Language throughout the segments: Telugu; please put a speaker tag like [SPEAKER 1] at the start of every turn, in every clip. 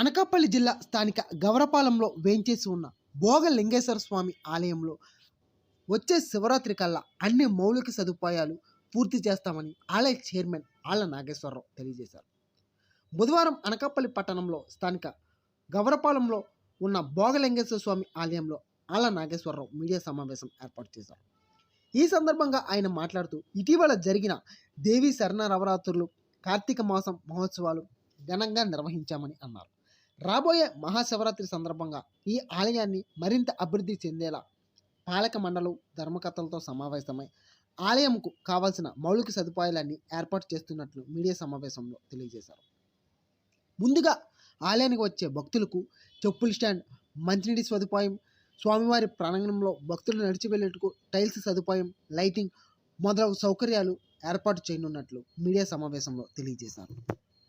[SPEAKER 1] అనకాపల్లి జిల్లా స్థానిక గవరపాలెంలో వేంచేసి ఉన్న భోగ లింగేశ్వర స్వామి ఆలయంలో వచ్చే శివరాత్రి కల్లా అన్ని మౌలిక సదుపాయాలు పూర్తి చేస్తామని ఆలయ చైర్మన్ ఆళ్ళ నాగేశ్వరరావు తెలియజేశారు. బుధవారం అనకాపల్లి పట్టణంలో స్థానిక గవరపాలెంలో ఉన్న భోగలింగేశ్వర స్వామి ఆలయంలో ఆళ్ళ నాగేశ్వరరావు మీడియా సమావేశం ఏర్పాటు చేశారు. ఈ సందర్భంగా ఆయన మాట్లాడుతూ ఇటీవల జరిగిన దేవీ శరణనవరాత్రులు కార్తీక మాసం మహోత్సవాలు ఘనంగా నిర్వహించామని అన్నారు. రాబోయే మహాశివరాత్రి సందర్భంగా ఈ ఆలయాన్ని మరింత అభివృద్ధి చెందేలా పాలక మండలం ధర్మకర్తలతో సమావేశమై ఆలయంకు కావాల్సిన మౌలిక సదుపాయాలన్నీ ఏర్పాటు చేస్తున్నట్లు మీడియా సమావేశంలో తెలియజేశారు. ముందుగా ఆలయానికి వచ్చే భక్తులకు చెప్పుల స్టాండ్ మంచినీటి సదుపాయం స్వామివారి ప్రాంగణంలో భక్తులు నడిచి వెళ్ళేట్టుకు టైల్స్ సదుపాయం లైటింగ్ మొదలగు సౌకర్యాలు ఏర్పాటు చేయనున్నట్లు మీడియా సమావేశంలో తెలియజేశారు.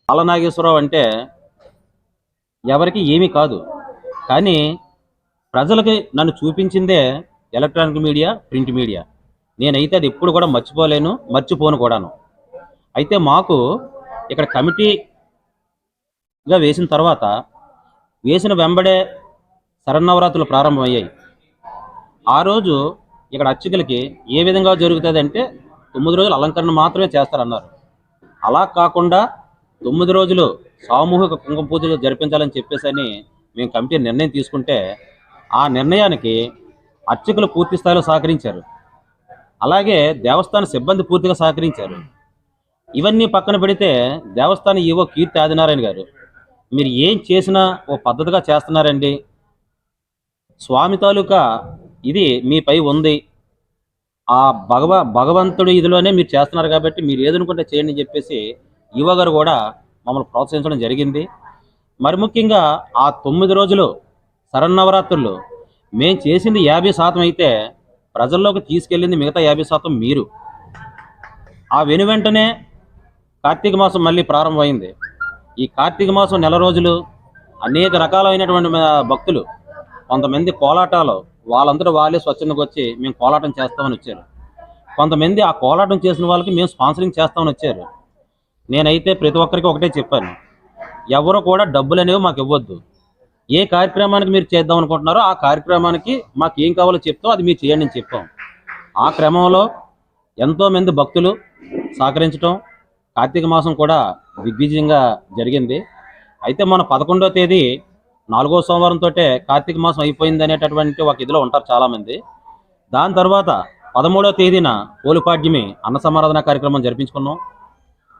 [SPEAKER 2] అలనాగేశ్వరరావు అంటే ఎవరికి ఏమీ కాదు. కానీ ప్రజలకి నన్ను చూపించిందే ఎలక్ట్రానిక్ మీడియా ప్రింట్ మీడియా. నేనైతే అది ఎప్పుడు కూడా మర్చిపోలేను మర్చిపోను కూడాను. అయితే మాకు ఇక్కడ కమిటీగా వేసిన తర్వాత వేసిన వెంబడే శరన్నవరాత్రులు ప్రారంభమయ్యాయి. ఆ రోజు ఇక్కడ అర్చకులకి ఏ విధంగా జరుగుతుంది అంటే తొమ్మిది రోజులు అలంకరణ మాత్రమే చేస్తారన్నారు. అలా కాకుండా తొమ్మిది రోజులు సామూహిక కుంకుమ పూజలు జరిపించాలని చెప్పేసి అని మేము కమిటీ నిర్ణయం తీసుకుంటే ఆ నిర్ణయానికి అర్చకులు పూర్తి స్థాయిలో సహకరించారు. అలాగే దేవస్థాన సిబ్బంది పూర్తిగా సహకరించారు. ఇవన్నీ పక్కన పెడితే దేవస్థాన ఈవో కీర్తి ఆదినారాయణ గారు మీరు ఏం చేసినా ఓ పద్ధతిగా చేస్తున్నారండి. స్వామి తాలూకా ఇది మీపై ఉంది. ఆ భగవ భగవంతుడి ఇదిలోనే మీరు చేస్తున్నారు కాబట్టి మీరు ఏదనుకుంటే చేయండి అని చెప్పేసి యువ గారు కూడా మమ్మల్ని ప్రోత్సహించడం జరిగింది. మరి ముఖ్యంగా ఆ తొమ్మిది రోజులు శరన్నవరాత్రులు మేము చేసింది యాభై శాతం అయితే ప్రజల్లోకి తీసుకెళ్ళింది మిగతా యాభై శాతం మీరు. ఆ వెను వెంటనే కార్తీక మాసం మళ్ళీ ప్రారంభమైంది. ఈ కార్తీక మాసం నెల రోజులు అనేక రకాలైనటువంటి భక్తులు కొంతమంది కోలాటాలు వాళ్ళందరూ వాళ్ళే స్వచ్ఛందకు వచ్చి మేము కోలాటం చేస్తామని వచ్చారు. కొంతమంది ఆ కోలాటం చేసిన వాళ్ళకి మేము స్పాన్సరింగ్ చేస్తామని వచ్చారు. నేనైతే ప్రతి ఒక్కరికి ఒకటే చెప్పాను. ఎవరు కూడా డబ్బులు అనేవి మాకు ఇవ్వద్దు. ఏ కార్యక్రమానికి మీరు చేద్దాం అనుకుంటున్నారో ఆ కార్యక్రమానికి మాకు ఏం కావాలో చెప్తాం అది మీరు చేయండి అని చెప్పాం. ఆ క్రమంలో ఎంతోమంది భక్తులు సహకరించడం కార్తీక మాసం కూడా దిగ్విజయంగా జరిగింది. అయితే మన పదకొండో తేదీ నాలుగో సోమవారంతో కార్తీక మాసం అయిపోయింది అనేటటువంటి ఒక ఇదిలో ఉంటారు చాలామంది. దాని తర్వాత పదమూడో తేదీన పోలిపాడ్యమి అన్న సమారాధన కార్యక్రమం జరిపించుకున్నాం.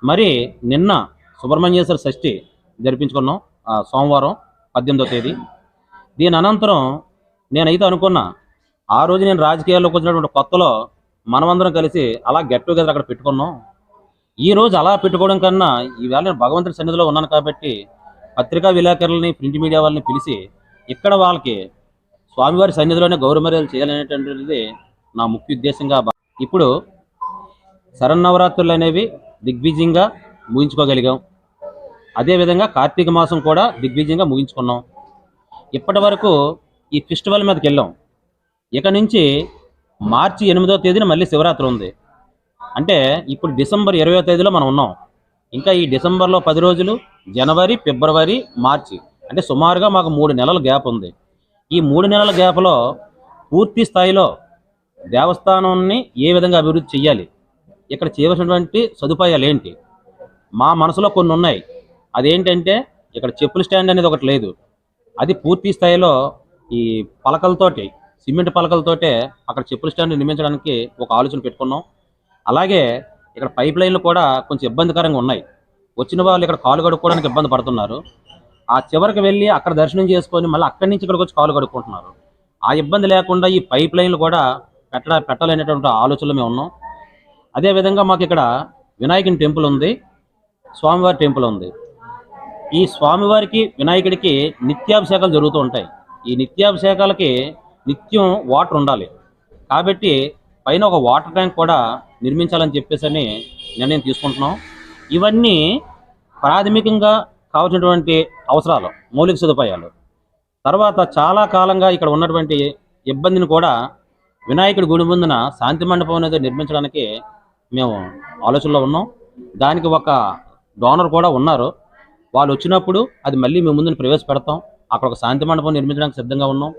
[SPEAKER 2] మరి నిన్న సుబ్రహ్మణ్యేశ్వర షష్ఠి జరిపించుకున్నాం ఆ సోమవారం పద్దెనిమిదో తేదీ. దీని అనంతరం నేనైతే అనుకున్నా ఆ రోజు నేను రాజకీయాల్లోకి వచ్చినటువంటి కొత్తలో మనమందరం కలిసి అలా గెట్ టుగెదర్ అక్కడ పెట్టుకున్నాం. ఈ రోజు అలా పెట్టుకోవడం కన్నా ఈవేళ నేను భగవంతుడి సన్నిధిలో ఉన్నాను కాబట్టి పత్రికా విలేకరులని ప్రింట్ మీడియా వాళ్ళని పిలిచి ఇక్కడ వాళ్ళకి స్వామివారి సన్నిధిలోనే గౌరవ మర్యాదలు చేయాలనేటువంటిది నా ముఖ్య ఉద్దేశంగా ఇప్పుడు శరన్నవరాత్రులు అనేవి దిగ్విజయంగా ముగించుకోగలిగాం. అదేవిధంగా కార్తీక మాసం కూడా దిగ్విజయంగా ముగించుకున్నాం. ఇప్పటి వరకు ఈ ఫెస్టివల్ మీదకి వెళ్ళాం. ఇక నుంచి మార్చి ఎనిమిదో తేదీన మళ్ళీ శివరాత్రి ఉంది. అంటే ఇప్పుడు డిసెంబర్ ఇరవయో తేదీలో మనం ఉన్నాం. ఇంకా ఈ డిసెంబర్లో పది రోజులు జనవరి ఫిబ్రవరి మార్చి. అంటే సుమారుగా మాకు మూడు నెలల గ్యాప్ ఉంది. ఈ మూడు నెలల గ్యాప్లో పూర్తి స్థాయిలో దేవస్థానాన్ని ఏ విధంగా అభివృద్ధి చేయాలి ఇక్కడ చేయవలసినటువంటి సదుపాయాలు ఏంటి? మా మనసులో కొన్ని ఉన్నాయి. అదేంటంటే ఇక్కడ చెప్పుల స్టాండ్ అనేది ఒకటి లేదు. అది పూర్తి స్థాయిలో ఈ పలకలతోటి సిమెంట్ పలకలతోటే అక్కడ చెప్పుల స్టాండ్ నిర్మించడానికి ఒక ఆలోచన పెట్టుకున్నాం. అలాగే ఇక్కడ పైప్ లైన్లు కూడా కొంచెం ఇబ్బందికరంగా ఉన్నాయి. వచ్చిన వాళ్ళు ఇక్కడ కాలు కడుక్కోవడానికి ఇబ్బంది పడుతున్నారు. ఆ చివరికి వెళ్ళి అక్కడ దర్శనం చేసుకొని మళ్ళీ అక్కడి నుంచి ఇక్కడికి వచ్చి కాలు కడుక్కుంటున్నారు. ఆ ఇబ్బంది లేకుండా ఈ పైప్ లైన్లు కూడా పెట్ట పెట్టాలనేటువంటి ఆలోచనలు మేము ఉన్నాం. అదేవిధంగా మాకు ఇక్కడ వినాయకుని టెంపుల్ ఉంది స్వామివారి టెంపుల్ ఉంది. ఈ స్వామివారికి వినాయకుడికి నిత్యాభిషేకాలు జరుగుతూ ఉంటాయి. ఈ నిత్యాభిషేకాలకి నిత్యం వాటర్ ఉండాలి. కాబట్టి పైన ఒక వాటర్ ట్యాంక్ కూడా నిర్మించాలని చెప్పేసి అని నిర్ణయం తీసుకుంటున్నాం. ఇవన్నీ ప్రాథమికంగా కావాల్సినటువంటి అవసరాలు మౌలిక సదుపాయాలు. తర్వాత చాలా కాలంగా ఇక్కడ ఉన్నటువంటి ఇబ్బందిని కూడా వినాయకుడి గుడి ముందున శాంతి మండపం అనేది నిర్మించడానికి మేము ఆలోచనలో ఉన్నాం. దానికి ఒక డోనర్ కూడా ఉన్నారు. వాళ్ళు వచ్చినప్పుడు అది మళ్ళీ మేము ముందుని ప్రవేశపెడతాం. అక్కడ ఒక శాంతి మండపం నిర్మించడానికి సిద్ధంగా ఉన్నాం.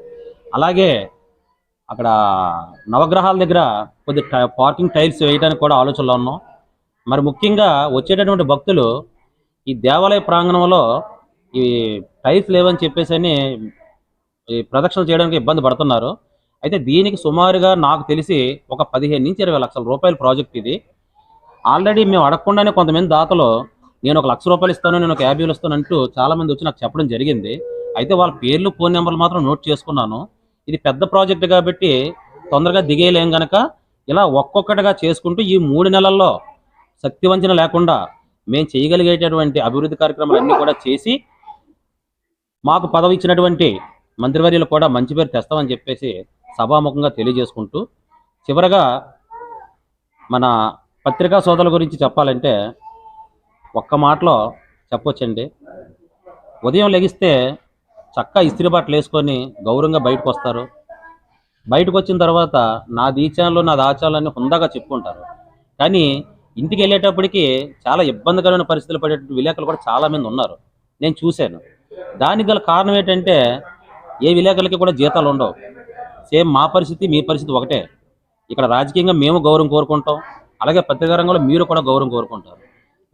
[SPEAKER 2] అలాగే అక్కడ నవగ్రహాల దగ్గర కొద్ది పార్కింగ్ టైల్స్ వేయడానికి కూడా ఆలోచనలో ఉన్నాం. మరి ముఖ్యంగా వచ్చేటటువంటి భక్తులు ఈ దేవాలయ ప్రాంగణంలో ఈ టైల్స్ లేవని చెప్పేసి అని ఈ ప్రదక్షిణ చేయడానికి ఇబ్బంది పడుతున్నారు. అయితే దీనికి సుమారుగా నాకు తెలిసి ఒక పదిహేను నుంచి ఇరవై లక్షల రూపాయల ప్రాజెక్ట్ ఇది. ఆల్రెడీ మేము అడగకుండానే కొంతమంది దాతలు నేను ఒక లక్ష రూపాయలు ఇస్తాను నేను ఒక యాభై ఇస్తాను అంటూ చాలా మంది వచ్చి నాకు చెప్పడం జరిగింది. అయితే వాళ్ళ పేర్లు ఫోన్ నెంబర్లు మాత్రం నోట్ చేసుకున్నాను. ఇది పెద్ద ప్రాజెక్ట్ కాబట్టి తొందరగా దిగేయలేం గనక ఇలా ఒక్కొక్కటిగా చేసుకుంటూ ఈ మూడు నెలల్లో శక్తి వంచన లేకుండా మేము చేయగలిగేటటువంటి అభివృద్ధి కార్యక్రమాలన్నీ కూడా చేసి మాకు పదవి ఇచ్చినటువంటి మంత్రివర్యులు కూడా మంచి పేరు తెస్తామని చెప్పేసి సభాముఖంగా తెలియజేసుకుంటూ చివరగా మన పత్రికా సోదరుల గురించి చెప్పాలంటే ఒక్క మాటలో చెప్పొచ్చండి. ఉదయం లెగిస్తే చక్క ఇస్త్రీ బట్టలు వేసుకొని గౌరవంగా బయటకు వస్తారు. బయటకు వచ్చిన తర్వాత నా దీచాలు నా దాచాలని హుందాగా చెప్పుకుంటారు. కానీ ఇంటికి వెళ్ళేటప్పటికి చాలా ఇబ్బందికరమైన పరిస్థితులు పడేటువంటి విలేకరులు కూడా చాలామంది ఉన్నారు. నేను చూశాను. దానికి గల కారణం ఏంటంటే ఏ విలేకరులకి కూడా జీతాలు ఉండవు. సేమ్ మా పరిస్థితి మీ పరిస్థితి ఒకటే. ఇక్కడ రాజకీయంగా మేము గౌరవం కోరుకుంటాం. అలాగే పత్రికా రంగంలో మీరు కూడా గౌరవం కోరుకుంటారు.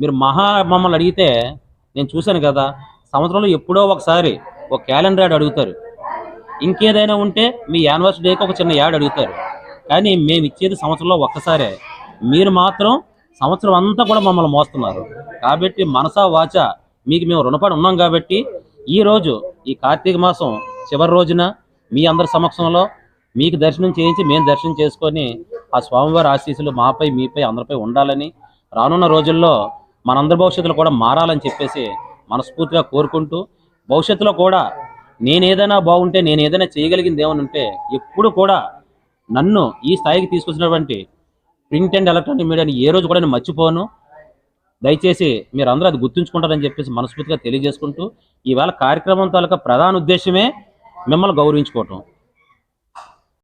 [SPEAKER 2] మీరు మహా మమ్మల్ని అడిగితే నేను చూశాను కదా సంవత్సరంలో ఎప్పుడో ఒకసారి ఒక క్యాలెండర్ యాడ్ అడుగుతారు. ఇంకేదైనా ఉంటే మీ యానివర్సరీ డేకి ఒక చిన్న యాడ్ అడుగుతారు. కానీ మేము ఇచ్చేది సంవత్సరంలో ఒక్కసారే. మీరు మాత్రం సంవత్సరం అంతా కూడా మమ్మల్ని మోస్తున్నారు. కాబట్టి మనసా వాచ మీకు మేము రుణపడి ఉన్నాం కాబట్టి ఈ రోజు ఈ కార్తీక మాసం చివరి రోజున మీ అందరి సమక్షంలో మీకు దర్శనం చేయించి మేము దర్శనం చేసుకొని ఆ స్వామివారి ఆశీస్సులు మాపై మీపై అందరిపై ఉండాలని రానున్న రోజుల్లో మనందరి భవిష్యత్తులో కూడా మారాలని చెప్పేసి మనస్ఫూర్తిగా కోరుకుంటూ భవిష్యత్తులో కూడా నేను ఏదైనా బాగుంటే నేను ఏదైనా చేయగలిగింది ఏమని ఉంటే ఎప్పుడు కూడా నన్ను ఈ స్థాయికి తీసుకొచ్చినటువంటి ప్రింట్ అండ్ ఎలక్ట్రానిక్ మీడియాని ఏ రోజు కూడా నేను మర్చిపోను. దయచేసి మీరందరూ అది గుర్తుంచుకుంటారని చెప్పేసి మనస్ఫూర్తిగా తెలియజేసుకుంటూ ఈవేళ కార్యక్రమం తాలూకా ప్రధాన ఉద్దేశమే మిమ్మల్ని గౌరవించుకోవటం.